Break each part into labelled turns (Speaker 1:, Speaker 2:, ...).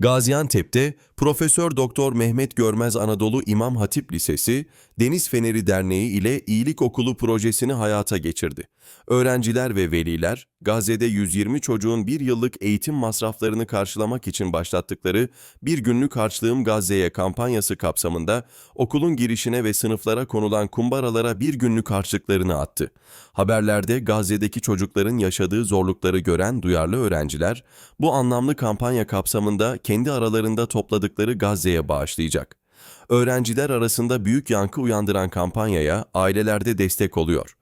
Speaker 1: Gaziantep'te Profesör Doktor Mehmet Görmez Anadolu İmam Hatip Lisesi, Deniz Feneri Derneği ile İyilik Okulu projesini hayata geçirdi. Öğrenciler ve veliler, Gazze'de 120 çocuğun bir yıllık eğitim masraflarını karşılamak için başlattıkları Bir Günlük Harçlığım Gazze'ye kampanyası kapsamında okulun girişine ve sınıflara konulan kumbaralara bir günlük harçlıklarını attı. Haberlerde Gazze'deki çocukların yaşadığı zorlukları gören duyarlı öğrenciler, bu anlamlı kampanya kapsamında kendi aralarında topladıkları Gazze'ye bağışlayacak. Öğrenciler arasında büyük yankı uyandıran kampanyaya ailelerde destek oluyor.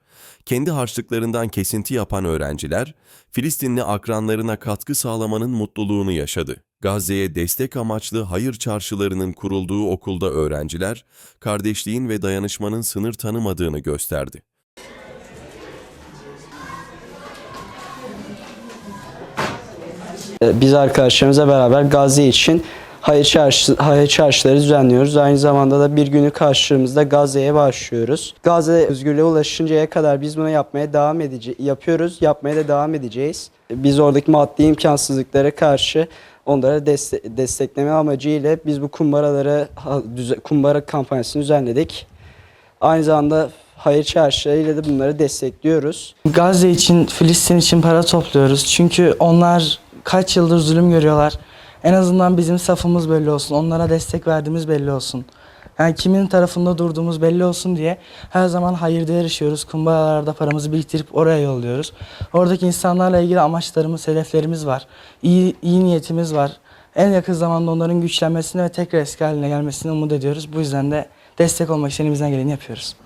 Speaker 1: Kendi harçlıklarından kesinti yapan öğrenciler, Filistinli akranlarına katkı sağlamanın mutluluğunu yaşadı. Gazze'ye destek amaçlı hayır çarşılarının kurulduğu okulda öğrenciler, kardeşliğin ve dayanışmanın sınır tanımadığını gösterdi.
Speaker 2: Biz arkadaşlarımızla beraber Gazze için hayır, çarşı, hayır çarşıları düzenliyoruz. Aynı zamanda da bir günlük karşılığımızda Gazze'ye başlıyoruz. Gazze özgürlüğe ulaşıncaya kadar biz bunu yapmaya devam edeceğiz. Yapıyoruz, yapmaya da devam edeceğiz. Biz oradaki maddi imkansızlıklara karşı onlara deste- destekleme amacıyla biz bu düze- kumbara kampanyasını düzenledik. Aynı zamanda hayır çarşılarıyla da bunları destekliyoruz.
Speaker 3: Gazze için, Filistin için para topluyoruz. Çünkü onlar kaç yıldır zulüm görüyorlar. En azından bizim safımız belli olsun. Onlara destek verdiğimiz belli olsun. Yani kimin tarafında durduğumuz belli olsun diye her zaman hayırda yarışıyoruz. Kumbaralarda paramızı biriktirip oraya yolluyoruz. Oradaki insanlarla ilgili amaçlarımız, hedeflerimiz var. İyi, iyi niyetimiz var. En yakın zamanda onların güçlenmesini ve tekrar eski haline gelmesini umut ediyoruz. Bu yüzden de destek olmak için elimizden geleni yapıyoruz.